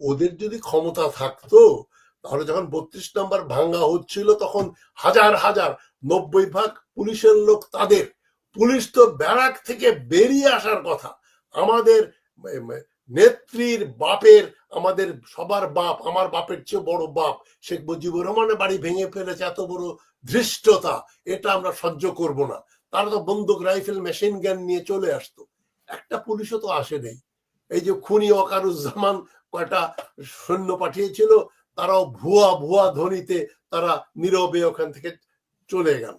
ওদের যদি ক্ষমতা থাকতো, তাহলে যখন বত্রিশ নম্বর ভাঙ্গা হচ্ছিল, তখন হাজার হাজার, নব্বই ভাগ পুলিশের লোক তাদের। পুলিশ তো ব্যারাক থেকে বেরিয়ে আসার কথা। আমাদের নেত্রীর বাপের, আমাদের সবার বাপ, আমার বাপের চেয়ে বড় বাপ, শেখ মুজিবুর রহমানের বাড়ি ভেঙে ফেলেছে এত বড় ধৃষ্টতা, এটা আমরা সহ্য করব না। তারা তো বন্দুক, রাইফেল, মেশিন, গান নিয়ে চলে আসতো। একটা পুলিশও তো আসে নেই। এই যে খুনি ওয়াকারুজ্জামান কয়টা সৈন্য পাঠিয়েছিল, তারাও ভুয়া ভুয়া ধ্বনিতে তারা নীরবে ওখান থেকে চলে গেল।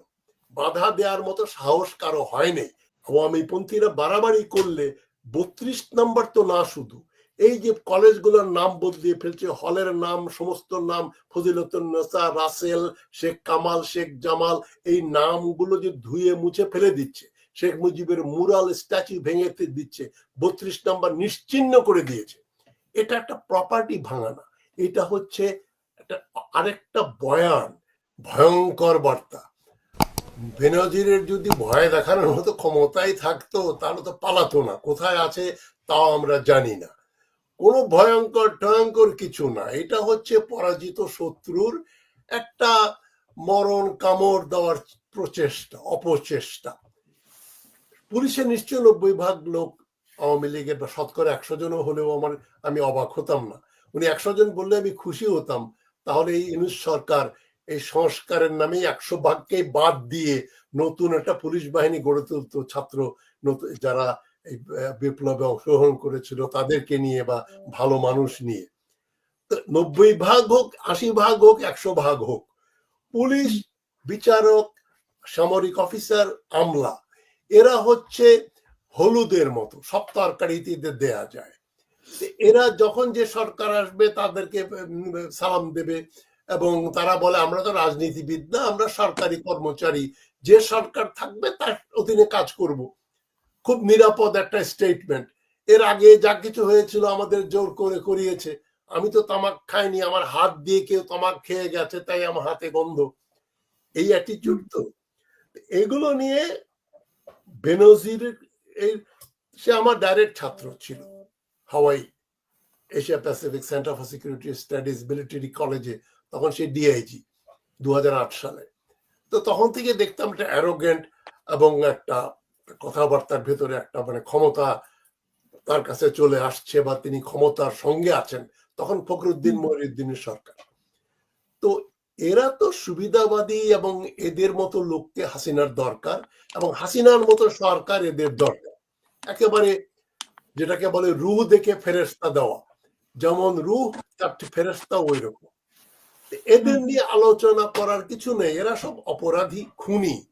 বাধা দেওয়ার মতো সাহস কারও হয়নি। আওয়ামী পন্থীরা বাড়াবাড়ি করলে বত্রিশ নাম্বার তো না শুধু। এই যে কলেজগুলোর নাম বদলিয়ে ফেলছে, হলের নাম, সমস্ত নাম ফজিলতুন্নেসা রাসেল, শেখ কামাল, শেখ জামাল, এই নামগুলো যে ধুয়ে মুছে ফেলে দিচ্ছে শেখ মুজিবের মুরাল স্ট্যাচু ভেঙে দিচ্ছে, বত্রিশ নম্বর নিশ্চিহ্ন করে দিয়েছে। এটা একটা প্রপার্টি ভাঙানা। এটা হচ্ছে একটা আরেকটা বয়ান, ভয়ঙ্কর বার্তা। বেনজিরের যদি ভয় দেখানোর মতো ক্ষমতাই থাকতো, তাহলে তো পালাতো না। কোথায় আছে তাও আমরা জানি না। কোনো ভয়ঙ্কর টয়ঙ্কর কিছু না। এটা হচ্ছে পরাজিত শত্রুর একটা মরণ কামড় দেওয়ার প্রচেষ্টা, অপচেষ্টা। পুলিশের নিশ্চয় নব্বই ভাগ লোক আওয়ামী লীগের বা শতকরা একশো জনও হলেও আমার, আমি অবাক হতাম না। উনি একশো জন বললে আমি খুশি হতাম। তাহলে এই ইউনুস সরকার এই সংস্কারের নামে একশো ভাগকে বাদ দিয়ে নতুন একটা পুলিশ বাহিনী গড়ে তুলতো ছাত্র নতুন যারা এই বিপ্লবে অংশগ্রহণ করেছিল তাদেরকে নিয়ে বা ভালো মানুষ নিয়ে। নব্বই ভাগ হোক, আশি ভাগ হোক, একশো ভাগ হোক, পুলিশ বিচারক, সামরিক অফিসার, আমলা এরা হচ্ছে হলুদের মতো, সব তরকারিতে দেয়া যায়। এরা যখন যে সরকার আসবে, তাদেরকে সালাম দেবে এবং তারা বলে, আমরা তো রাজনীতিবিদ না, আমরা সরকারি কর্মচারী। যে সরকার থাকবে, তার অধীনে কাজ করব। খুব নিরাপদ একটা স্টেটমেন্ট এর আগে যা কিছু হয়েছিল, আমাদের জোর করে করিয়েছে। আমি তো তামাক খাইনি, আমার হাত দিয়ে কেউ তামাক খেয়ে গেছে, তাই আমার হাতে গন্ধ। এই অ্যাটিটিউড তো। এগুলো নিয়ে বেনজির সে আমার ডাইরেক্ট ছাত্র ছিল Hawaii Asia Pacific Center for Security Studies military কলেজে তখন সে ডিআইজি দু হাজার আট সালে। তো তখন থেকে দেখতাম একটা অ্যারোগেন্ট এবং একটা কথাবার্তার ভেতরে একটা মানে ক্ষমতা তার কাছে চলে আসছে বা তিনি ক্ষমতার সঙ্গে আছেন তখন ফখরুদ্দিন মহিউদ্দিনের সরকার। এরা তো সুবিধাবাদী এবং এদের মতো লোককে হাসিনার দরকার এবং হাসিনার মতো সরকার এদের দরকার। একেবারে যেটাকে বলে রুহ দেখে ফেরেস্তা দেওয়া। যেমন রুহ, তার ফেরেস্তা ওই রকম এদের নিয়ে আলোচনা করার কিছু নেই। এরা সব অপরাধী খুনি।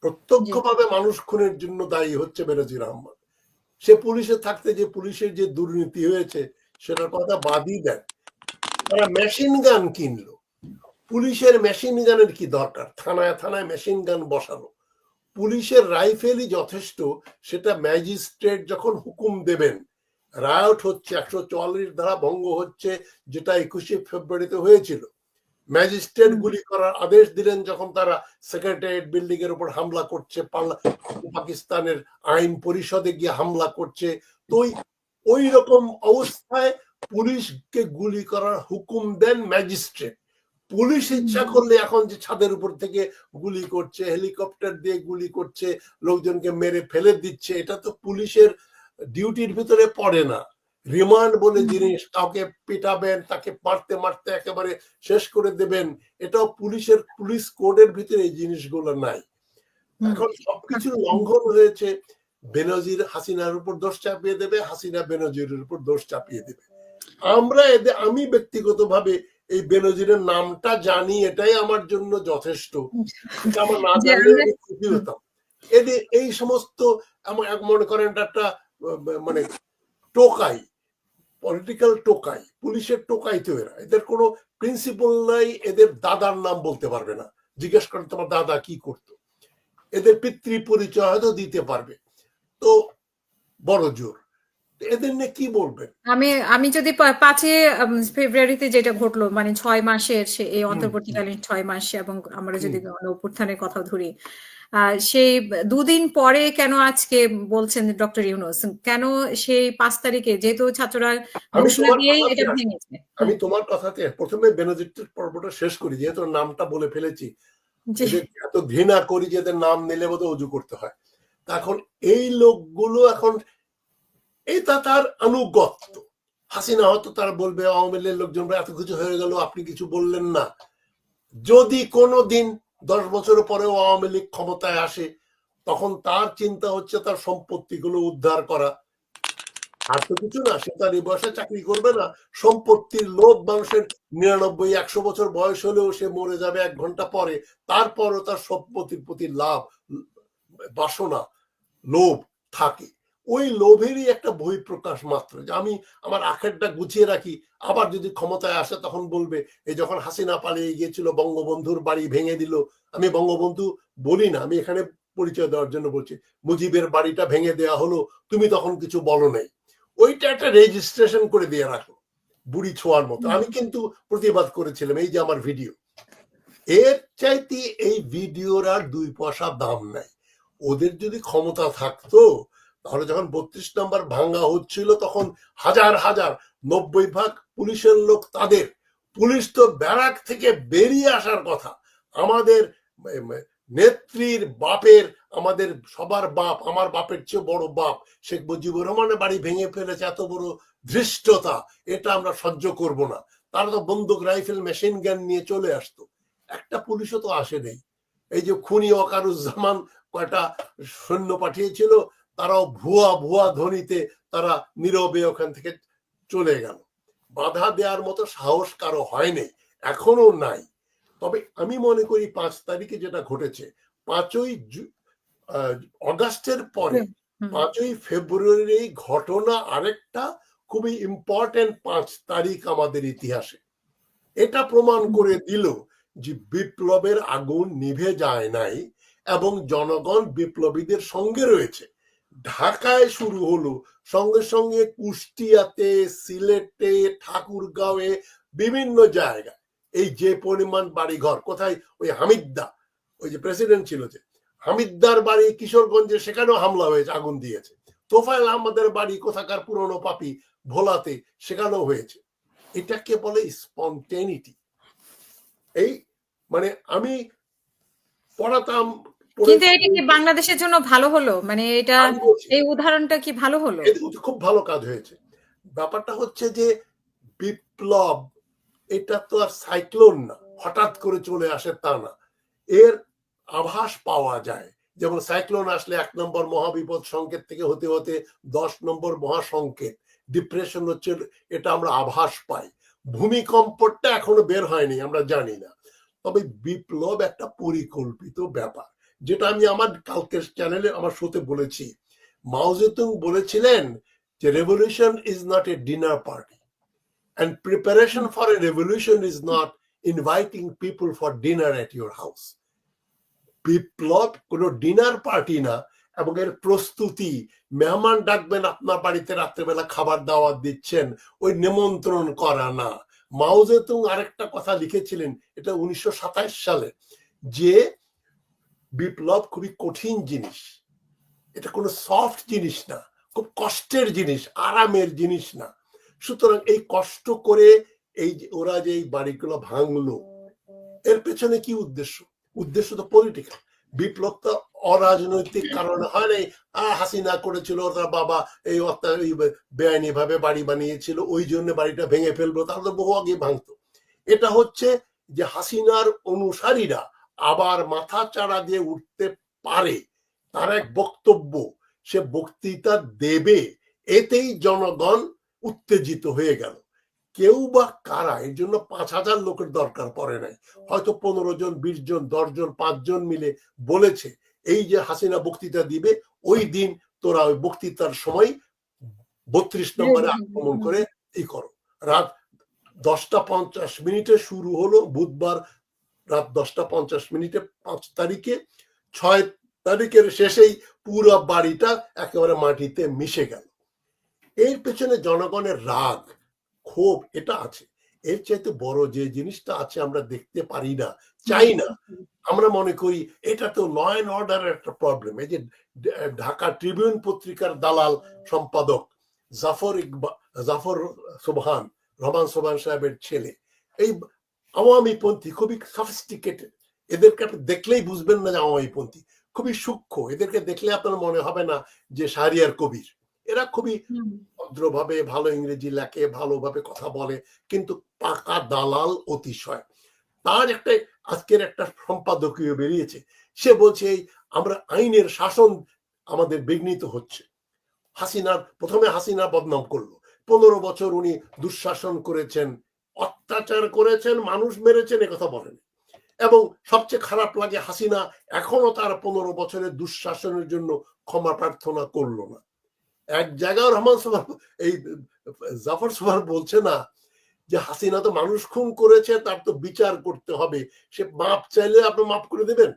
প্রত্যক্ষভাবে মানুষ খুনের জন্য দায়ী হচ্ছে বেনজির আহমদ। সে পুলিশে থাকতে যে পুলিশের যে দুর্নীতি হয়েছে, সেটার কথা বাদই দেন। তারা মেশিন গান কিনলো। পুলিশের মেশিন গানের কি দরকার? থানায় থানায় মেশিন গান বসানো। পুলিশের রাইফেলই যথেষ্ট সেটা ম্যাজিস্ট্রেট যখন হুকুম দেবেন রায়ট হচ্ছে একশো চুয়াল্লিশ ধারা ভঙ্গ হচ্ছে যেটা একুশে ফেব্রুয়ারিতে হয়েছিল। ম্যাজিস্ট্রেট গুলি করার আদেশ দিলেন যখন তারা সেক্রেটারিয়েট বিল্ডিং এর উপর হামলা করছে পাকিস্তানের আইন পরিষদে গিয়ে হামলা করছে। তো ওই রকম অবস্থায় পুলিশকে গুলি করার হুকুম দেন ম্যাজিস্ট্রেট পুলিশ ইচ্ছা করলে এখন যে ছাদের উপর থেকে গুলি করছে হেলিকপ্টার দিয়ে গুলি করছে লোকজনকে মেরে ফেলে দিচ্ছে এটা তো পুলিশের ডিউটির ভিতরে পড়ে না। রিমান্ড বলে জিনিস কাউকে পিটাবেন তাকে মারতে মারতে একেবারে শেষ করে দেবেন এটাও পুলিশের পুলিশ কোডের ভিতরে এই জিনিসগুলো নাই। এখন সবকিছু লঙ্ঘন হয়েছে বেনজির হাসিনার উপর দোষ চাপিয়ে দেবে হাসিনা বেনজিরের উপর দোষ চাপিয়ে দেবে। আমরা এদের আমি ব্যক্তিগতভাবে এই বেনজিরের নামটা জানি এটাই আমার জন্য যথেষ্ট। আমার না জানলে খুশি হতাম। এদের এই সমস্ত মনে করেন একটা মানে টোকাই পলিটিক্যাল টোকাই পুলিশের টোকাই তো এরা। এদের কোনো প্রিন্সিপাল নাই এদের দাদার নাম বলতে পারবে না। জিজ্ঞেস করেন তোমার দাদা কি করতো? এদের পিতৃ পরিচয় হয়তো দিতে পারবে। তো বড় জোর। এদের নিয়ে কি বলবেন? আমি আমি যদি পাঁচে ফেব্রুয়ারিতে যেটা ঘটলো মানে ছয় মাসের সে এই অন্তর্বর্তীকালীন ছয় মাস এবং আমরা যদি অভ্যুত্থানের কথা ধরি সেই দুদিন পরে কেন আজকে বলছেন ডক্টর ইউনুস? কেন সেই পাঁচ তারিখে? যেহেতু ছাত্ররা আমি ঘোষণা তোমার দিয়েই কথাতে এটা ভেঙেছে। আমি তোমার কথাতে প্রথমে বেনজিটের পর্বটা শেষ করি যেহেতু নামটা বলে ফেলেছি। এত ঘৃণা করি যে এদের নাম নিলে বোধহয় উজু করতে হয়। এখন এই লোকগুলো এখন এটা তার আনুগত্য। হাসিনা হয়তো তার বলবে, আওয়ামী লীগের লোকজনরা এত কিছু হয়ে গেল, আপনি কিছু বললেন না। যদি কোনো দিন দশ বছর পরেও আওয়ামী লীগ ক্ষমতায় আসে, তখন তার চিন্তা হচ্ছে তার সম্পত্তিগুলো উদ্ধার করা। আর তো কিছু না, সে তার বয়সে চাকরি করবে না। সম্পত্তির লোভ মানুষের নিরানব্বই, একশো বছর বয়স হলেও সে মরে যাবে এক ঘণ্টা পরে। তারপরও তার সম্পত্তির প্রতি লাভ, বাসনা, লোভ থাকে। ওই লোভেরই একটা বই প্রকাশ মাত্র যে আমি আমার আখেরটা গুছিয়ে রাখি। আবার যদি ক্ষমতায় আসে তখন বলবে এই যখন হাসিনা পালিয়ে গিয়েছিল বঙ্গবন্ধুর বাড়ি ভেঙে দিল। আমি বঙ্গবন্ধু বলি না আমি এখানে পরিচয় দেওয়ার জন্য বলছি মুজিবের বাড়িটা ভেঙে দেওয়া হলো তুমি তখন কিছু বলো নাই। ওইটা একটা রেজিস্ট্রেশন করে দিয়ে রাখল বুড়ি ছোঁয়ার মতো। আমি কিন্তু প্রতিবাদ করেছিলাম এই যে আমার ভিডিও এর চাইতে এই ভিডিওর আর দুই পয়সা দাম নাই। ওদের যদি ক্ষমতা থাকতো তাহলে যখন বত্রিশ নম্বর ভাঙ্গা হচ্ছিল, তখন হাজার হাজার নব্বই ভাগ পুলিশের লোক তাদের। পুলিশ তো ব্যারাক থেকে বেরিয়ে আসার কথা। আমাদের নেত্রীর বাপের, আমাদের সবার বাপ, আমার বাপের চেয়ে বড় বাপ, শেখ মুজিবুর রহমানের বাড়ি ভেঙে ফেলেছে এত বড় ধৃষ্টতা, এটা আমরা সহ্য করব না। তারা তো বন্দুক, রাইফেল, মেশিন গান নিয়ে চলে আসতো। একটা পুলিশও তো আসে নেই। এই যে খুনি অকারুজ্জামান কয়টা সৈন্য পাঠিয়েছিল তারাও ভুয়া ভুয়া ধ্বনিতে তারা নীরবে ওখান থেকে চলে গেল। বাধা দেওয়ার মতো সাহস কারও হয়নি এখনও নাই। তবে আমি মনে করি পাঁচ তারিখে যেটা ঘটেছে পাঁচই অগাস্টের পরে পাঁচই ফেব্রুয়ারির এই ঘটনা আরেকটা খুবই ইম্পর্টেন্ট পাঁচ তারিখ আমাদের ইতিহাসে। এটা প্রমাণ করে দিল যে বিপ্লবের আগুন নিভে যায় নাই এবং জনগণ বিপ্লবীদের সঙ্গে রয়েছে। ঢাকায় শুরু হলো। সঙ্গে সঙ্গে কুষ্টিয়াতে, সিলেটে, ঠাকুরগাঁওয়ে বিভিন্ন জায়গায়। এই যে পরিমাণ বাড়িঘর, কোথায়? ওই হামিদদা, ওই যে প্রেসিডেন্ট ছিল যে। হামিদদার বাড়ি কিশোরগঞ্জে সেখানেও হামলা হয়েছে, আগুন দিয়েছে। তোফায়েল আহমদের বাড়ি কোথাকার পুরনো পাপি ভোলাতে সেখানেও হয়েছে। এটাকে বলে স্পন্টেনিটি। এই মানে আমি পড়াতাম কিন্তু এটা কি বাংলাদেশের জন্য ভালো হলো? মানে এটা এই উদাহরণটা কি ভালো হলো? খুব ভালো কাজ হয়েছে। ব্যাপারটা হচ্ছে যে বিপ্লব এটা তো আর সাইক্লোন না হঠাৎ করে চলে আসে তা না। এর আভাস পাওয়া যায়। যেমন সাইক্লোন আসলে এক নম্বর মহাবিপদ সংকেত থেকে হতে হতে দশ নম্বর মহাসংকেত। ডিপ্রেশন হচ্ছে এটা আমরা আভাস পাই। ভূমিকম্পটা এখনও বের হয়নি আমরা জানি না। তবে বিপ্লব একটা পরিকল্পিত ব্যাপার। যেটা আমি আমার কালকের চ্যানেলে আমার শোতে বলেছি। মাওজেতুং বলেছিলেন যে revolution is not a dinner party and preparation for a revolution is not inviting people for dinner at your house বিপ্লব কোনো ডিনার পার্টি না এবং এর প্রস্তুতি, মেহমান ডাকবেন আপনার বাড়িতে রাত্রেবেলা খাবার দাওয়াত দিচ্ছেন, ওই নিমন্ত্রণ করা না। মাওজেতুং আরেকটা কথা লিখেছিলেন, এটা উনিশশো সাতাশ সালে, যে বিপ্লব খুবই কঠিন জিনিস। এটা কোনো সফট জিনিস না খুব কষ্টের জিনিস আরামের জিনিস না। সুতরাং এই কষ্ট করে এই ওরা যে এই বাড়িগুলো ভাঙলো এর পেছনে কি উদ্দেশ্য? উদ্দেশ্য তো পলিটিক্যাল বিপ্লব তো অরাজনৈতিক কারণে হয় নাই। আহ, হাসিনা করেছিল তার বাবা এই বেআইনি ভাবে বাড়ি বানিয়েছিল ওই জন্য বাড়িটা ভেঙে ফেলব তাহলে বহু আগে ভাঙতো। এটা হচ্ছে যে হাসিনার অনুসারীরা আবার মাথা চাড়া দিয়ে উঠতে পারে। তার এক বক্তব্য, সে বক্তৃতা দেবে, এতেই জনগণ উত্তেজিত হয়ে গেল। কেউ বা কারা? এর জন্য পাঁচ হাজার লোকের দরকার পড়ে নাই। হয়তো পনেরো জন, বিশ জন, দশ জন পাঁচজন মিলে বলেছে, এই যে হাসিনা বক্তৃতা দিবে, ওই দিন তোরা ওই বক্তৃতার সময় বত্রিশ নম্বরে আক্রমণ করে এই করো। রাত দশটা পঞ্চাশ মিনিটে শুরু হলো, বুধবার রাত দশটা পঞ্চাশ মিনিটে পাঁচ তারিখে, ছয় তারিখের শেষেই পুরো বাড়িটা একেবারে মাটিতে মিশে গেল। এর পেছনে জনগণের রাগ, ক্ষোভ, এটা আছে। এর চাইতে বড় যে জিনিসটা আছে আমরা দেখতে পারি না, চাই না। আমরা মনে করি এটা তো ল অ্যান্ড অর্ডারের একটা প্রবলেম এই যে ঢাকা ট্রিবিউন পত্রিকার দালাল সম্পাদক জাফর ইকবা, জাফর সোবহান, রহমান সোবহান সাহেবের ছেলে, এই আওয়ামী পন্থী খুবই সফিস্টিকেটেড এদেরকে আপনি দেখলেই বুঝবেন না যে আওয়ামী পন্থী। খুবই সূক্ষ্ম। এদেরকে দেখলে আপনার মনে হবে না যে শাহরিয়ার কবির। এরা খুবই ভদ্রভাবে ভালো ইংরেজি লেখে ভালোভাবে কথা বলে কিন্তু পাকা দালাল অতিশয়। তার একটা আজকের একটা সম্পাদকীয় বেরিয়েছে। সে বলছে এই আমরা আইনের শাসন আমাদের বিঘ্নিত হচ্ছে। হাসিনার প্রথমে হাসিনা বদনাম করল। পনেরো বছর উনি দুঃশাসন করেছেন। অত্যাচার করেছেন, মানুষ মেরেছেন কথা বলেন। এবং সবচেয়ে খারাপ লাগে হাসিনা এখনও তার পনেরো বছরের দুঃশাসনের জন্য ক্ষমা প্রার্থনা করল না। এক জায়গায় রহমান সোভার এই জাফর সোভার বলছে না যে, হাসিনা তো মানুষ খুন করেছে, তার তো বিচার করতে হবে। সে মাপ চাইলে আপনি মাপ করে দেবেন।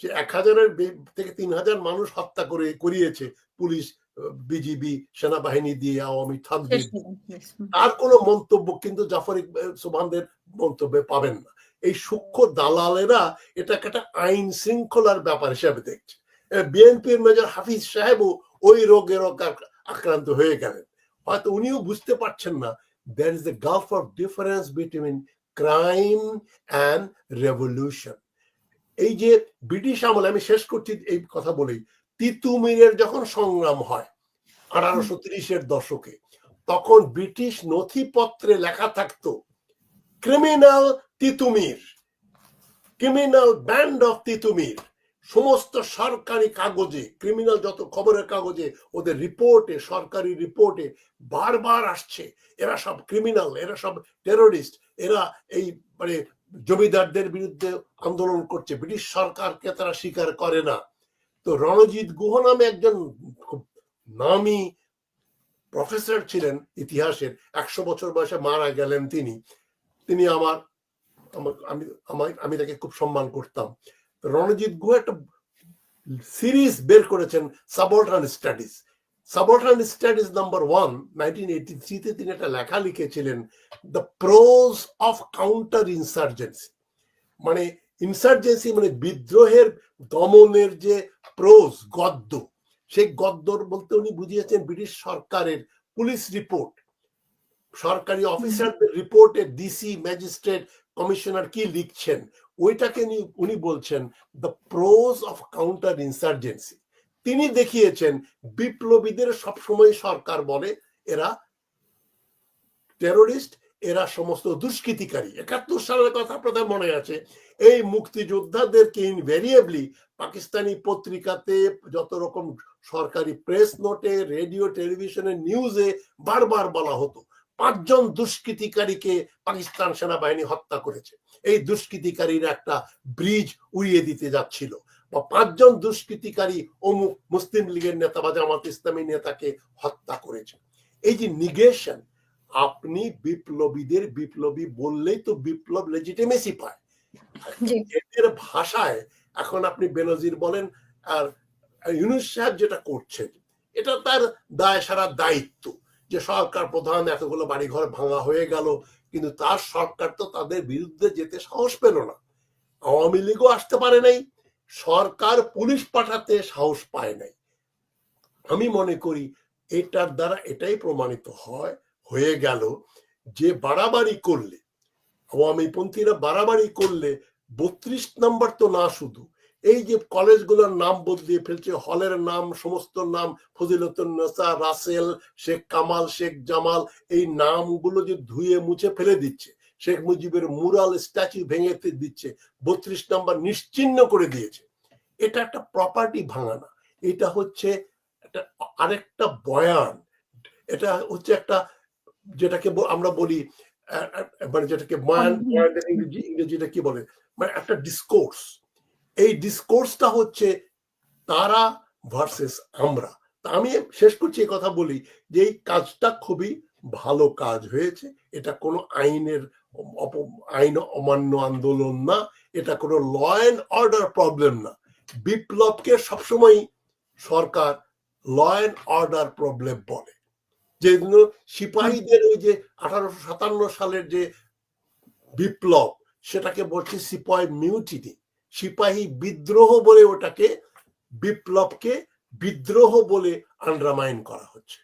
সে এক হাজারের থেকে তিন হাজার মানুষ হত্যা করে, করিয়েছে পুলিশ বিজিবি সেনাবাহিনী দিয়ে আওয়ামী থাক শেষ দিন, yes, হুম। তার কোনো মন্তব্য কিন্তু জাফর ইকবাল সুবহানদের মন্তব্যে পাবেন না। এই সূক্ষ্ম দালালেরা এটাকে একটা আইন শৃঙ্খলার ব্যাপার হিসাবে দেখছে। বিএনপির মেজর হাফিজ সাহেবও ওই রোগের আক্রা- আক্রান্ত হয়ে গেলেন। হয়তো উনিও বুঝতে পারছেন না there is a gulf of difference between crime and revolution এই যে ব্রিটিশ আমলে আমি শেষ করছি এই কথা বলেই। তিতুমিরের যখন সংগ্রাম হয়, আঠারোশো ত্রিশের দশকে, তখন ব্রিটিশ নথিপত্রে লেখা থাকতো, criminal Titumir criminal band of Titumir সমস্ত সরকারি কাগজে, ক্রিমিনাল যত খবরের কাগজে, ওদের রিপোর্টে, সরকারি রিপোর্টে বারবার আসছে, এরা সব ক্রিমিনাল, এরা সব টেরোরিস্ট, এরা এই মানে জমিদারদের বিরুদ্ধে আন্দোলন করছে, ব্রিটিশ সরকারকে তারা স্বীকার করে না। তো রণজিৎ গুহ নামে একজন খুব নামি প্রফেসর ছিলেন ইতিহাসের, একশো বছর বয়সে মারা গেলেন তিনি। তিনি আমার আমি আমি তাকে খুব সম্মান করতাম। রণজিৎ গুহ একটা সিরিজ বের করেছেন Subaltern Studies. Subaltern Studies number one, nineteen eighty থ্রিতে তিনি একটা লেখা লিখেছিলেন, the prose of counter insurgency. মানে ইনসার্জেন্সি মানে বিদ্রোহের দমনের যে প্রোজ, গদ্য, সেই গদ্যর বলতে উনি বুঝিয়েছেন ব্রিটিশ সরকারের পুলিশ রিপোর্ট। সরকারি অফিসারদের রিপোর্টে ডিসি, ম্যাজিস্ট্রেট, কমিশনার কি লিখছেন? ওইটাকে উনি বলছেন the prose of counter insurgency তিনি দেখিয়েছেন, বিপ্লবীদের সবসময় সরকার বলে, এরা টেরোরিস্ট এরা সমস্ত দুষ্কৃতিকারী। একাত্তর সালের কথা আপনাদের মনে আছে, এই মুক্তিযোদ্ধাদেরকে ইনভেরিয়েবলি পাকিস্তানি পত্রিকাতে যত রকম সরকারি প্রেস নোটে রেডিও টেলিভিশনে নিউজে বারবার বলা হতো, পাঁচজন দুষ্কৃতিকারীকে পাকিস্তান সেনাবাহিনী হত্যা করেছে। এই দুষ্কৃতিকারীরা একটা ব্রিজ উড়িয়ে দিতে যাচ্ছিল। বা পাঁচজন দুষ্কৃতিকারী অমুক মুসলিম লীগের নেতা বা জামাত ইসলামী নেতাকে হত্যা করেছে। এই যে নিগেশন আপনি বিপ্লবীদের বিপ্লবী বললেই তো বিপ্লব লেজিটিমেসি পায়। এদের ভাষায় এখন আপনি বেনজির বলেন আর ইউনুস সাহেব যেটা করছেন এটা তার দায় সারা দায়িত্ব যে সরকার প্রধান এতগুলো বাড়িঘর ভাঙা হয়ে গেল কিন্তু তার সরকার তো তাদের বিরুদ্ধে যেতে সাহস পেল না। আওয়ামী লীগও আসতে পারে নাই সরকার পুলিশ পাঠাতে সাহস পায় নাই। আমি মনে করি এটার দ্বারা এটাই প্রমাণিত হয় হয়ে গেল যে বাড়াবাড়ি করলে আওয়ামী পন্থীরা বাড়াবাড়ি করলে বত্রিশ নাম্বার তো না শুধু, এই যে কলেজগুলোর নাম বদলিয়ে ফেলছে, হলের নাম, সমস্ত নাম ফজিলতুন্নেসা রাসেল, শেখ কামাল, শেখ জামাল, এই নামগুলো যে ধুয়ে মুছে ফেলে দিচ্ছে, শেখ মুজিবের মুরাল স্ট্যাচু ভেঙে দিচ্ছে, বত্রিশ নাম্বার নিশ্চিহ্ন করে দিয়েছে, এটা একটা প্রপার্টি ভাঙানা এটা হচ্ছে একটা আরেকটা বয়ান, এটা হচ্ছে একটা যেটাকে আমরা বলি মানে যেটাকে ইংরেজি ইংরেজিটা কি বলে? মানে একটা ডিসকোর্স এই ডিসকোর্সটা হচ্ছে তারা ভার্সেস আমরা। তা আমি শেষ করছি এই কথা বলি যে এই কাজটা খুবই ভালো কাজ হয়েছে। এটা কোনো আইনের আইন অমান্য আন্দোলন না। এটা কোনো ল অ্যান্ড অর্ডার প্রবলেম না। বিপ্লবকে সবসময় সরকার ল অ্যান্ড অর্ডার প্রবলেম বলে। যে সিপাহীদের ওই যে আঠারোশো সাতান্ন সালের যে বিপ্লব, সেটাকে বলছে সিপাহী মিউটিনি। সিপাহী বিদ্রোহ বলে ওটাকে, বিপ্লবকে বিদ্রোহ বলে আন্ডারমাইন করা হচ্ছে।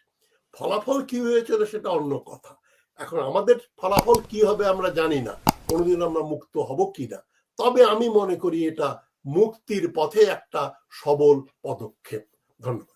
ফলাফল কি হয়েছিল সেটা অন্য কথা। এখন আমাদের ফলাফল কি হবে আমরা জানি না। কোনোদিন আমরা মুক্ত হব কিনা তবে আমি মনে করি এটা মুক্তির পথে একটা সবল পদক্ষেপ। ধন্যবাদ।